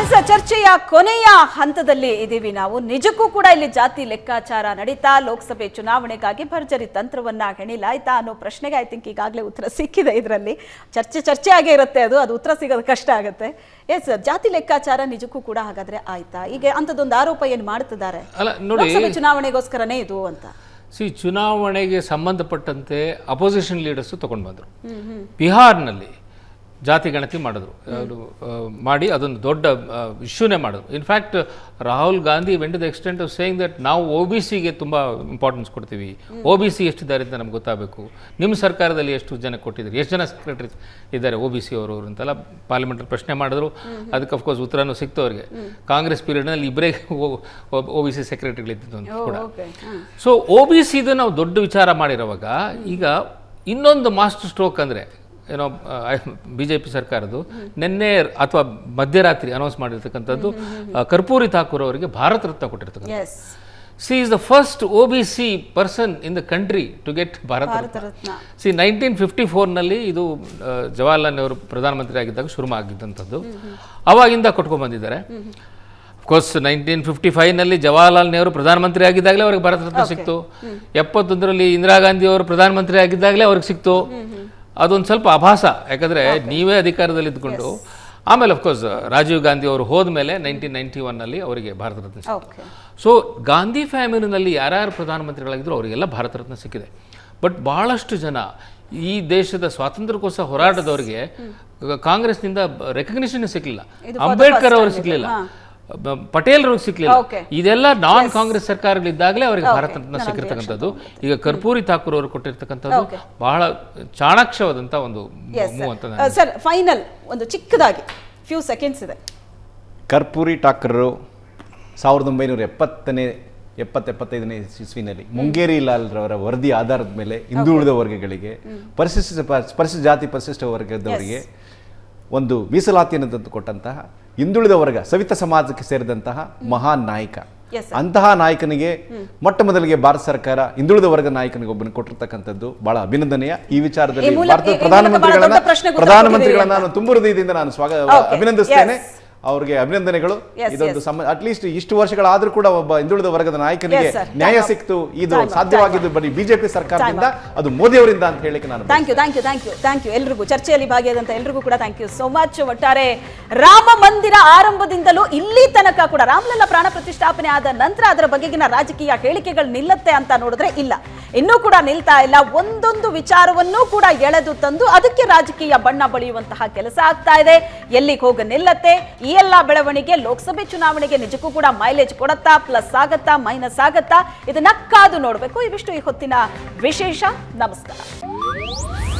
S ಚರ್ಚೆಯ ಕೊನೆಯ ಹಂತದಲ್ಲಿ ಇದ್ದೀವಿ ನಾವು. ನಿಜಕ್ಕೂ ಕೂಡ ಇಲ್ಲಿ ಜಾತಿ ಲೆಕ್ಕಾಚಾರ ನಡೀತಾ ಲೋಕಸಭೆ ಚುನಾವಣೆಗಾಗಿ ಭರ್ಜರಿ ತಂತ್ರವನ್ನ ಹೆಣಿಲಾಯ್ತಾ ಅನ್ನೋ ಪ್ರಶ್ನೆಗೆ ಐ ಥಿಂಕ್ ಈಗಾಗಲೇ ಉತ್ತರ ಸಿಕ್ಕಿದೆ ಇದರಲ್ಲಿ. ಚರ್ಚೆ ಚರ್ಚೆ ಆಗೇ ಇರುತ್ತೆ ಅದು ಅದು ಉತ್ತರ ಸಿಗೋದು ಕಷ್ಟ ಆಗುತ್ತೆ. ಎಸ್ ಜಾತಿ ಲೆಕ್ಕಾಚಾರ ನಿಜಕ್ಕೂ ಕೂಡ ಹಾಗಾದ್ರೆ ಆಯ್ತಾ? ಈಗ ಅಂತದೊಂದು ಆರೋಪ ಏನು ಮಾಡ್ತಿದ್ದಾರೆ? ಲೋಕಸಭೆ ಚುನಾವಣೆಗೋಸ್ಕರನೇ ಇದು ಅಂತ. ಸಿ ಚುನಾವಣೆಗೆ ಸಂಬಂಧಪಟ್ಟಂತೆ ಅಪೋಸಿಷನ್ ಲೀಡರ್ಸು ತಗೊಂಡು ಬಂದರು ಬಿಹಾರ್ನಲ್ಲಿ ಜಾತಿ ಗಣತಿ ಮಾಡಿದ್ರು. ಮಾಡಿ ಅದೊಂದು ದೊಡ್ಡ ಇಶ್ಯೂನೇ ಮಾಡಿದ್ರು. In fact Rahul Gandhi went the extent of saying that ನಾವು ಒ ಬಿ ಸಿಗೆ ತುಂಬ ಇಂಪಾರ್ಟೆನ್ಸ್ ಕೊಡ್ತೀವಿ. ಒ ಬಿ ಸಿ ಎಷ್ಟಿದ್ದಾರೆ ಅಂತ ನಮ್ಗೆ ಗೊತ್ತಾಗಬೇಕು. ನಿಮ್ಮ ಸರ್ಕಾರದಲ್ಲಿ ಎಷ್ಟು ಜನ ಕೊಟ್ಟಿದ್ದಾರೆ? ಎಷ್ಟು ಜನ ಸೆಕ್ರೆಟರಿ ಇದ್ದಾರೆ ಒ ಬಿ ಸಿ ಅವರು ಅಂತೆಲ್ಲ ಪಾರ್ಲಿಮೆಂಟಲ್ಲಿ ಪ್ರಶ್ನೆ ಮಾಡಿದ್ರು. ಅದಕ್ಕೆ ಅಫ್ಕೋರ್ಸ್ ಉತ್ತರನೂ ಸಿಕ್ತು ಅವರಿಗೆ. ಕಾಂಗ್ರೆಸ್ ಪೀರಿಯಡ್ನಲ್ಲಿ ಇಬ್ಬರೇ ಒ ಬಿ ಸಿ ಸೆಕ್ರೆಟರಿಗಳಿದ್ದು ಅಂತ ಕೂಡ. ಸೊ ಒ ಬಿ ಸಿದು ನಾವು ದೊಡ್ಡ ವಿಚಾರ ಮಾಡಿರೋವಾಗ ಈಗ ಇನ್ನೊಂದು ಮಾಸ್ಟರ್ ಸ್ಟ್ರೋಕ್ ಅಂದರೆ ಏನೋ ಬಿ ಜೆ ಪಿ ಸರ್ಕಾರದ್ದು ನಿನ್ನೆ ಅಥವಾ ಮಧ್ಯರಾತ್ರಿ ಅನೌನ್ಸ್ ಮಾಡಿರ್ತಕ್ಕಂಥದ್ದು ಕರ್ಪೂರಿ ಥಾಕೂರ್ ಅವರಿಗೆ ಭಾರತ ರತ್ನ ಕೊಟ್ಟಿರ್ತಕ್ಕಂಥ see is the first O B C person in the country to get Bharat Ratna. See nineteen fifty ಫೋರ್ನಲ್ಲಿ ಇದು ಜವಾಹರ್ಲಾಲ್ ನೆಹರು ಪ್ರಧಾನಮಂತ್ರಿ ಆಗಿದ್ದಾಗ ಶುರು ಆಗಿದ್ದಂಥದ್ದು. ಅವಾಗಿಂದ ಕೊಟ್ಕೊಂಡು ಬಂದಿದ್ದಾರೆ. ಕೋರ್ಸ್ ನೈನ್ಟೀನ್ ಫಿಫ್ಟಿ ಫೈವ್ನಲ್ಲಿ ಜವಾಹರ್ಲಾಲ್ ನೆಹರು ಪ್ರಧಾನಮಂತ್ರಿ ಆಗಿದ್ದಾಗಲೇ ಅವ್ರಿಗೆ ಭಾರತ ರತ್ನ ಸಿಕ್ತು. ಎಪ್ಪತ್ತೊಂದರಲ್ಲಿ ಇಂದಿರಾ ಗಾಂಧಿ ಅವರು ಪ್ರಧಾನಮಂತ್ರಿ ಆಗಿದ್ದಾಗಲೇ ಅವ್ರಿಗೆ ಸಿಕ್ತು. ಅದೊಂದು ಸ್ವಲ್ಪ ಅಭಾಸ. ಯಾಕಂದರೆ ನೀವೇ ಅಧಿಕಾರದಲ್ಲಿ ಇದ್ಕೊಂಡು ಆಮೇಲೆ ಅಫ್ಕೋರ್ಸ್ ರಾಜೀವ್ ಗಾಂಧಿ ಅವರು ಹೋದ್ಮೇಲೆ ನೈನ್ಟೀನ್ ನೈನ್ಟಿ ಒನ್ನಲ್ಲಿ ಅವರಿಗೆ ಭಾರತ ರತ್ನ ಸಿಕ್ಕಿದೆ ಸೊ ಗಾಂಧಿ ಫ್ಯಾಮಿಲಿನಲ್ಲಿ ಯಾರ್ಯಾರು ಪ್ರಧಾನಮಂತ್ರಿಗಳಾಗಿದ್ರು ಅವರಿಗೆಲ್ಲ ಭಾರತ ರತ್ನ ಸಿಕ್ಕಿದೆ. ಬಟ್ ಭಾಳಷ್ಟು ಜನ ಈ ದೇಶದ ಸ್ವಾತಂತ್ರ್ಯಕ್ಕೋಸ್ಕರ ಹೋರಾಟದವರಿಗೆ ಕಾಂಗ್ರೆಸ್ನಿಂದ ರೆಕಗ್ನಿಷನ್ ಸಿಕ್ಕಲಿಲ್ಲ ಅಂಬೇಡ್ಕರ್ ಅವರು ಸಿಕ್ಕಲಿಲ್ಲ ಪಟೇಲ್ ರೋಗ ಸಿಕ್ಕಲಿಲ್ಲ Okay. ಇದೆಲ್ಲ ನಾನ್ ಕಾಂಗ್ರೆಸ್ ಸರ್ಕಾರಗಳಿದ್ದಾಗಲೇ ಅವರಿಗೆ ಭಾರತ ರತ್ನ ಸಿಕ್ಕಿರ್ತಕ್ಕಂಥದ್ದು. ಈಗ ಕರ್ಪೂರಿ ಠಾಕೂರ್ ಅವರು ಕೊಟ್ಟಿರ್ತಕ್ಕಂಥದ್ದು ಬಹಳ ಚಾಣಾಕ್ಷವಾದಂಥ ಒಂದು ಮೂವ್ ಅಂತ ನಾನು ಸರ್ ಫೈನಲ್ ಒಂದು ಚಿಕ್ಕದಾಗಿ ಫ್ಯೂ ಸೆಕೆಂಡ್ಸ್ ಇದೆ. ಕರ್ಪೂರಿ ಠಾಕೂರ್ ಸಾವಿರದ ಒಂಬೈನೂರ ಎಪ್ಪತ್ತನೇ ಎಪ್ಪತ್ತೆಪ್ಪತ್ತೈದನೇ ಇಸ್ವಿನಲ್ಲಿ ಮುಂಗೇರಿ ಲಾಲ್ ರವರ ವರದಿ ಆಧಾರದ ಮೇಲೆ ಹಿಂದುಳಿದ ವರ್ಗಗಳಿಗೆ ಪರಿಶಿಷ್ಟ ಪರಿಶಿಷ್ಟ ಜಾತಿ ಪರಿಶಿಷ್ಟ ವರ್ಗದವರಿಗೆ ಒಂದು ಮೀಸಲಾತಿಯನ್ನು ತಂದು ಕೊಟ್ಟಂತಹ ಹಿಂದುಳಿದ ವರ್ಗ ಸವಿತ ಸಮಾಜಕ್ಕೆ ಸೇರಿದಂತಹ ಮಹಾನ್ ನಾಯಕ. ಅಂತಹ ನಾಯಕನಿಗೆ ಮೊಟ್ಟ ಮೊದಲಿಗೆ ಭಾರತ ಸರ್ಕಾರ ಹಿಂದುಳಿದ ವರ್ಗ ನಾಯಕನಿಗೆ ಒಬ್ಬನ ಕೊಟ್ಟಿರ್ತಕ್ಕಂಥದ್ದು ಬಹಳ ಅಭಿನಂದನೆಯ. ಈ ವಿಚಾರದಲ್ಲಿ ಭಾರತದ ಪ್ರಧಾನಮಂತ್ರಿಗಳನ್ನ ಪ್ರಧಾನಮಂತ್ರಿಗಳನ್ನ ನಾನು ತುಂಬ ಹೃದಯದಿಂದ ನಾನು ಸ್ವಾಗತ ಅಭಿನಂದಿಸ್ತೇನೆ. ಅವ್ರಿಗೆ ಅಭಿನಂದನೆಗಳು. ಇದೊಂದು ಅಟ್ಲೀಸ್ಟ್ ಇಷ್ಟು ವರ್ಷಗಳಾದ್ರೂ ಕೂಡ ಒಬ್ಬ ಹಿಂದುಳಿದ ವರ್ಗದ ನಾಯಕನಿಗೆ ನ್ಯಾಯ ಸಿಕ್ತು. ಇದು. ಸಾಧ್ಯವಾಗಿದ್ದು ಬರೀ ಬಿಜೆಪಿ ಸರ್ಕಾರದಿಂದ ಅದು ಮೋದಿ ಅವರಿಂದ ಅಂತ ಹೇಳಿಕ್ಕೆ ನಾನು thank you thank you thank you thank you ಎಲ್ರಿಗೂ ಚರ್ಚೆಯಲ್ಲಿ ಭಾಗಿಯಾದಂತ ಎಲ್ರಿಗೂ ಕೂಡ ಥ್ಯಾಂಕ್ ಯು ಸೋ ಮಚ್ ಒಟ್ಟಾರೆ ರಾಮ ಮಂದಿರ ಆರಂಭದಿಂದಲೂ ಇಲ್ಲಿ ತನಕ ಕೂಡ ರಾಮಲಲ್ಲ ಪ್ರಾಣ ಪ್ರತಿಷ್ಠಾಪನೆ ಆದ ನಂತರ ಅದರ ಬಗೆಗಿನ ರಾಜಕೀಯ ಹೇಳಿಕೆಗಳು ನಿಲ್ಲತ್ತೆ ಅಂತ ನೋಡಿದ್ರೆ ಇಲ್ಲ. ಇನ್ನೂ ಕೂಡ ನಿಲ್ತಾ ಇಲ್ಲ. ಒಂದೊಂದು ವಿಚಾರವನ್ನೂ ಕೂಡ ಎಳೆದು ತಂದು ಅದಕ್ಕೆ ರಾಜಕೀಯ ಬಣ್ಣ ಬಳಿಯುವಂತಹ ಕೆಲಸ ಆಗ್ತಾ ಇದೆ. ಎಲ್ಲಿಗೆ ಹೋಗ ನಿಲ್ಲತ್ತೆ? ಈ ಎಲ್ಲ ಬೆಳವಣಿಗೆ ಲೋಕಸಭೆ ಚುನಾವಣೆಗೆ ನಿಜಕ್ಕೂ ಕೂಡ ಮೈಲೇಜ್ ಕೊಡತ್ತಾ ಪ್ಲಸ್ ಆಗತ್ತಾ ಮೈನಸ್ ಆಗತ್ತಾ? ಇದನ್ನ ಕಾದು ನೋಡಬೇಕು. ಇವಿಷ್ಟು ಈ ಹೊತ್ತಿನ ವಿಶೇಷ. ನಮಸ್ಕಾರ.